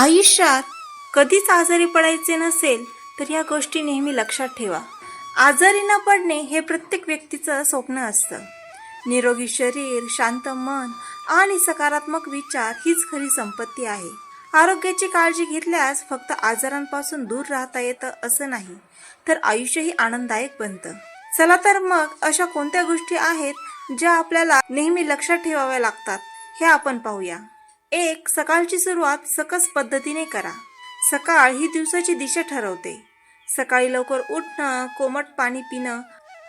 आयुष्यात कधीच आजारी पडायचे नसेल तर या गोष्टी नेहमी लक्षात ठेवा. आजारी न पडणे हे प्रत्येक व्यक्तीचं स्वप्न असतं. निरोगी शरीर शांत मन आणि सकारात्मक विचार हीच खरी संपत्ती आहे. आरोग्याची काळजी घेतल्यास फक्त आजारांपासून दूर राहता येतं असं नाही तर आयुष्यही आनंददायक बनतं. चला तर मग अशा कोणत्या गोष्टी आहेत ज्या आपल्याला नेहमी लक्षात ठेवाव्या लागतात हे आपण पाहूया. एक सकाळची सुरुवात सकस पद्धतीने करा. सकाळ ही दिवसाची दिशा ठरवते. सकाळी लवकर उठणं कोमट पाणी पिणं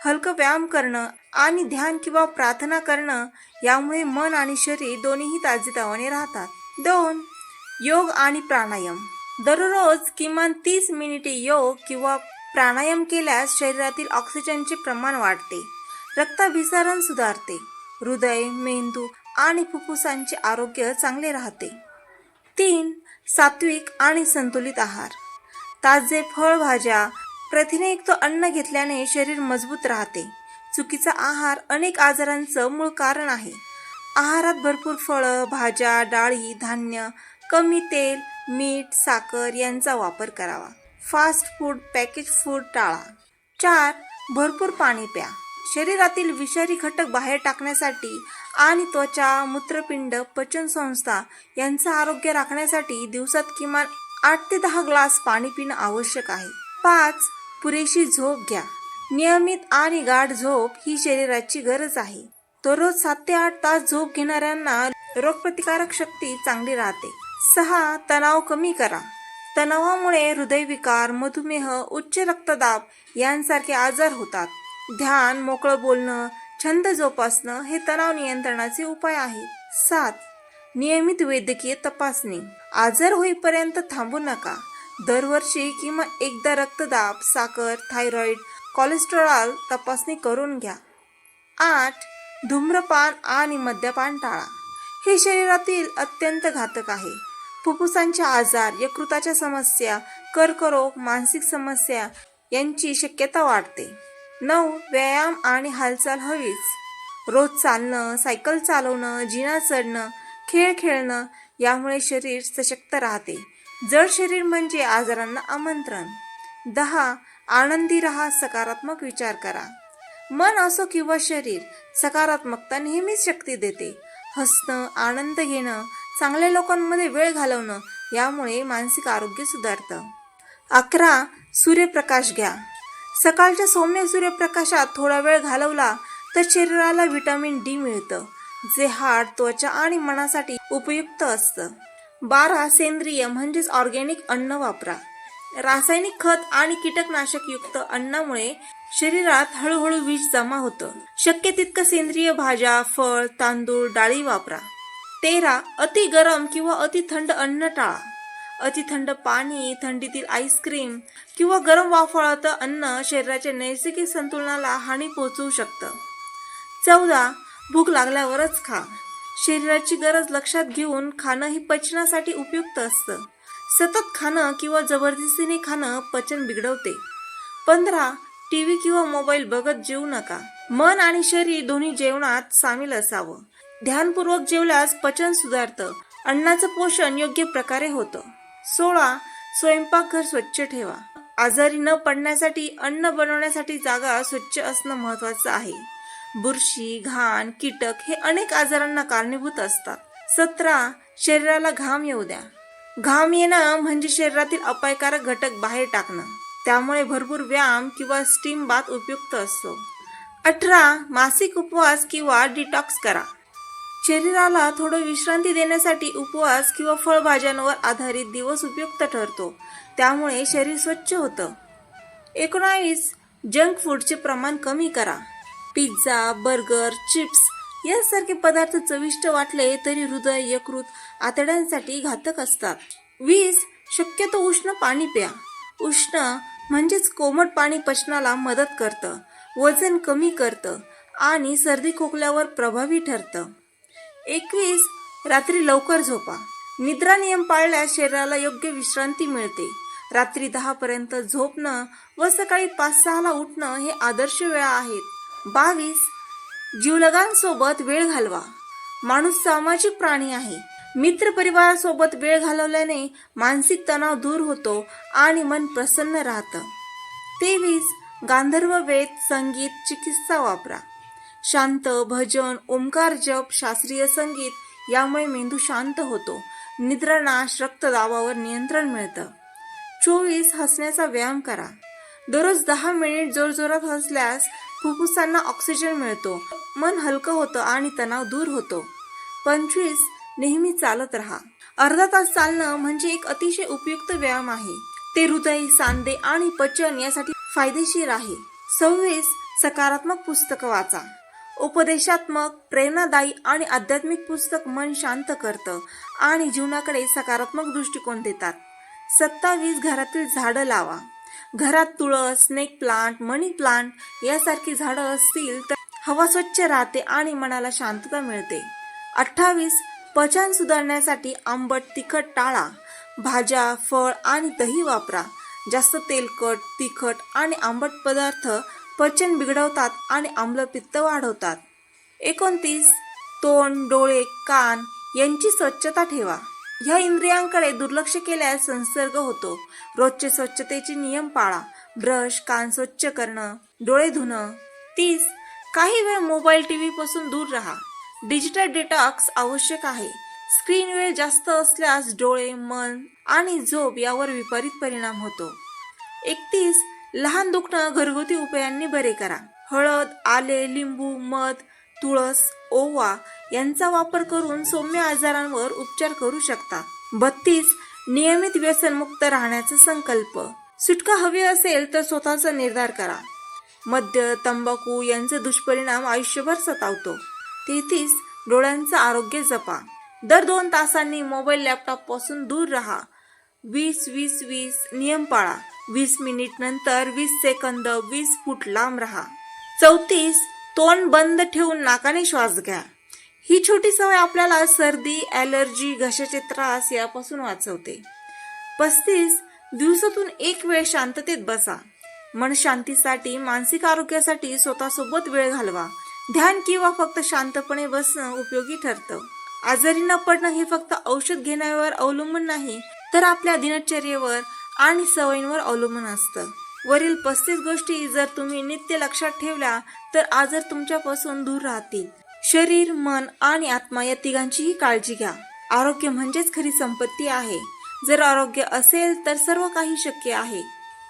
हलकं व्यायाम करणं आणि ध्यान किंवा प्रार्थना करणं यामुळे मन आणि शरीर दोन्हीही ताजेतवाने राहतात. दोन योग आणि प्राणायाम. दररोज किमान तीस मिनिटे योग किंवा प्राणायाम केल्यास शरीरातील ऑक्सिजनचे प्रमाण वाढते. रक्ताभिसरण सुधारते. हृदय मेंदू आणि फुफ्फुसांचे आरोग्य चांगले राहते. तीन सात्विक आणि संतुलित आहार. ताजे फळभाज्या प्रथिनेयुक्त अन्न घेतल्याने शरीर मजबूत राहते. चुकीचा आहार अनेक आजारांचं मूळ कारण आहे. आहारात भरपूर फळं भाज्या डाळी धान्य कमी तेल मीठ साखर यांचा वापर करावा. फास्ट फूड पॅकेज फूड टाळा. चार भरपूर पाणी प्या. शरीरातील विषारी घटक बाहेर टाकण्यासाठी आणि त्वचा मूत्रपिंड पचनसंस्था यांचं आरोग्य राखण्यासाठी दिवसात किमान आठ ते दहा ग्लास पाणी पिणं आवश्यक आहे. पाच पुरेशी झोप घ्या. नियमित आणि गाढ झोप ही शरीराची गरज आहे. दररोज सात ते आठ तास झोप घेणाऱ्यांना रोगप्रतिकारक शक्ती चांगली राहते. सहा तणाव कमी करा. तणावामुळे हृदयविकार मधुमेह उच्च रक्तदाब यांसारखे आजार होतात. ध्यान मोकळं बोलणं छंद जोपासणं हे तणाव नियंत्रणाचे उपाय आहेत सात. नियमित वैद्यकीय तपासणी. आजार होईपर्यंत थांबू नका. दरवर्षी किंवा एकदा रक्तदाब साखर थायरॉइड कोलेस्ट्रॉल तपासणी करून घ्या. आठ. धूम्रपान आणि मद्यपान टाळा. हे शरीरातील अत्यंत घातक आहे. फुफ्फुसांचे आजार यकृताच्या समस्या कर्करोग मानसिक समस्या यांची शक्यता वाढते. नऊ व्यायाम आणि हालचाल हवीच. रोज चालणं सायकल चालवणं जिना चढणं खेळ खेळणं यामुळे शरीर सशक्त राहते. जड शरीर म्हणजे आजारांना आमंत्रण. दहा आनंदी रहा सकारात्मक विचार करा. मन असो किंवा शरीर सकारात्मकता नेहमीच शक्ती देते. हसणं आनंद घेणं चांगल्या लोकांमध्ये वेळ घालवणं यामुळे मानसिक आरोग्य सुधारतं. अकरा सूर्यप्रकाश घ्या. सकाळच्या सौम्य सूर्यप्रकाशात थोडा वेळ घालवला तर शरीराला व्हिटॅमिन डी मिळतं जे हाड त्वचा आणि मनासाठी उपयुक्त असतं. बारा सेंद्रिय म्हणजेच ऑर्गॅनिक अन्न वापरा. रासायनिक खत आणि कीटकनाशक युक्त अन्नामुळे शरीरात हळूहळू विष जमा होतं. शक्य तितकं सेंद्रिय भाज्या फळ तांदूळ डाळी वापरा. तेरा अति गरम किंवा अति थंड अन्न टाळा. अति थंड पाणी थंडीतील आईस्क्रीम किंवा गरम वाफळात अन्न शरीराच्या नैसर्गिक संतुलनाला हानी पोहोचवू शकतं. चौदा भूक लागल्यावरच खा. शरीराची गरज लक्षात घेऊन खाणं हे पचनासाठी उपयुक्त असतं. सतत खाणं किंवा जबरदस्तीने खाणं पचन बिघडवते. पंधरा टीव्ही किंवा मोबाईल बघत जेवू नका. मन आणि शरीर दोन्ही जेवणात सामील असावं. ध्यानपूर्वक जेवल्यास पचन सुधारतं. अन्नाचं पोषण योग्य प्रकारे होतं. सोळा स्वयंपाकघर स्वच्छ ठेवा. आजारी न पडण्यासाठी अन्न बनवण्यासाठी जागा स्वच्छ असणं महत्वाचं आहे. बुरशी घाण कीटक हे अनेक आजारांना कारणीभूत असतात. सतरा शरीराला घाम येऊ द्या. घाम येणं म्हणजे शरीरातील अपायकारक घटक बाहेर टाकणं. त्यामुळे भरपूर व्यायाम किंवा स्टीम बाथ उपयुक्त असतो. अठरा मासिक उपवास किंवा डिटॉक्स करा. शरीराला थोडं विश्रांती देण्यासाठी उपवास किंवा फळभाज्यांवर आधारित दिवस उपयुक्त ठरतो. त्यामुळे शरीर स्वच्छ होतं. एकोणावीस जंक फूडचे प्रमाण कमी करा. पिझ्झा बर्गर चिप्स यासारखे पदार्थ चविष्ट वाटले तरी हृदय यकृत आतड्यांसाठी घातक असतात. वीस शक्यतो उष्ण पाणी प्या. उष्ण म्हणजेच कोमट पाणी पचनाला मदत करतं. वजन कमी करतं आणि सर्दी खोकल्यावर प्रभावी ठरतं. एकवीस रात्री लवकर झोपा. निद्रा नियम पाळल्यास शरीराला योग्य विश्रांती मिळते. रात्री दहा पर्यंत झोपणं व सकाळी पाच सहाला उठणं हे आदर्श वेळा आहेत. बावीस जीवलगांसोबत वेळ घालवा. माणूस सामाजिक प्राणी आहे. मित्र परिवारासोबत वेळ घालवल्याने मानसिक तणाव दूर होतो आणि मन प्रसन्न राहतं. तेवीस गांधर्व वेद संगीत चिकित्सा वापरा. शांत भजन ओंकार जप शास्त्रीय संगीत यामुळे मेंदू शांत होतो. निद्रानाश रक्तदाबावर नियंत्रण मिळतं. चोवीस हसण्याचा व्यायाम करा. दररोज दहा मिनिट जोरजोरात हसल्यास फुफ्फुसांना ऑक्सिजन मिळतो. मन हलकं होतं आणि तणाव दूर होतो. पंचवीस नेहमी चालत राहा. अर्धा तास चालणं म्हणजे एक अतिशय उपयुक्त व्यायाम आहे. ते हृदय सांधे आणि पचन यासाठी फायदेशीर आहे. सव्वीस सकारात्मक पुस्तकं वाचा. उपदेशात्मक प्रेरणादायी आणि आध्यात्मिक पुस्तक मन शांत करतं आणि जीवनाकडे सकारात्मक दृष्टिकोन देतात. सत्तावीस घरातील झाडं लावा. घरात तुळस स्नेक प्लांट मनी प्लांट यासारखी झाडं असतील तर हवा स्वच्छ राहते आणि मनाला शांतता मिळते. अठ्ठावीस पचन सुधारण्यासाठी आंबट तिखट टाळा. भाज्या फळ आणि दही वापरा. जास्त तेलकट तिखट आणि आंबट पदार्थ पचन बिघडवतात आणि आम्लपित्त वाढवतात. एकोणतीस तोंड डोळे कान यांची स्वच्छता ठेवा. ह्या इंद्रियांकडे दुर्लक्ष केल्यास संसर्ग होतो. रोजचे स्वच्छतेचे नियम पाळा. ब्रश कान स्वच्छ करणं डोळे धुणं. तीस काही वेळ मोबाईल टीव्ही पासून दूर राहा. डिजिटल डिटॉक्स आवश्यक आहे. स्क्रीन वेळ जास्त असल्यास डोळे मन आणि झोप यावर विपरीत परिणाम होतो. एकतीस लहान दुखणं घरगुती उपायांनी बरे करा. हळद आले लिंबू मध तुळस ओवा यांचा वापर करून सौम्य आजारांवर उपचार करू शकता. बत्तीस नियमित व्यसनमुक्त राहण्याचा संकल्प. सुटका हवी असेल तर स्वतःचा निर्धार करा. मद्य तंबाखू यांचे दुष्परिणाम आयुष्यभर सतावतो. तेहतीस डोळ्यांचं आरोग्य जपा. दर दोन तासांनी मोबाईल लॅपटॉपपासून दूर राहा. वीस वीस वीस नियम पाळा. वीस मिनिट नंतर वीस सेकंद वीस फूट लांब राहा. चौतीस तोंड बंद ठेवून नाकाने श्वास घ्या. ही छोटी सवय आपल्याला सर्दी ॲलर्जी घशाचे त्रास यापासून वाचवते. पस्तीस दिवसातून एक वेळ शांततेत बसा. मन शांतीसाठी मानसिक आरोग्यासाठी स्वतःसोबत वेळ घालवा. ध्यान किंवा फक्त शांतपणे बसणं उपयोगी ठरतं. आजारी न पडणं हे फक्त औषध घेण्यावर अवलंबून नाही तर आपल्या दिनचर्येवर आणि सवयींवर अवलंबून असतं. वरील पस्तीस गोष्टी जर तुम्ही नित्य लक्षात ठेवल्या तर आजार तुमच्यापासून दूर राहतील. शरीर मन आणि आत्मा या तिघांचीही काळजी घ्या. आरोग्य म्हणजेच खरी संपत्ती आहे. जर आरोग्य असेल तर सर्व काही शक्य आहे.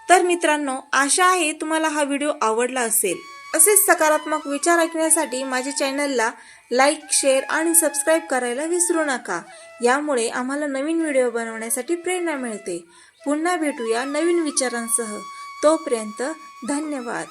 तर मित्रांनो आशा आहे तुम्हाला हा व्हिडिओ आवडला असेल. असेच सकारात्मक विचार ऐकण्यासाठी माझ्या चॅनलला लाईक शेअर आणि सबस्क्राईब करायला विसरू नका. यामुळे आम्हाला नवीन व्हिडिओ बनवण्यासाठी प्रेरणा मिळते. पुन्हा भेटूया नवीन विचारांसह. तोपर्यंत धन्यवाद.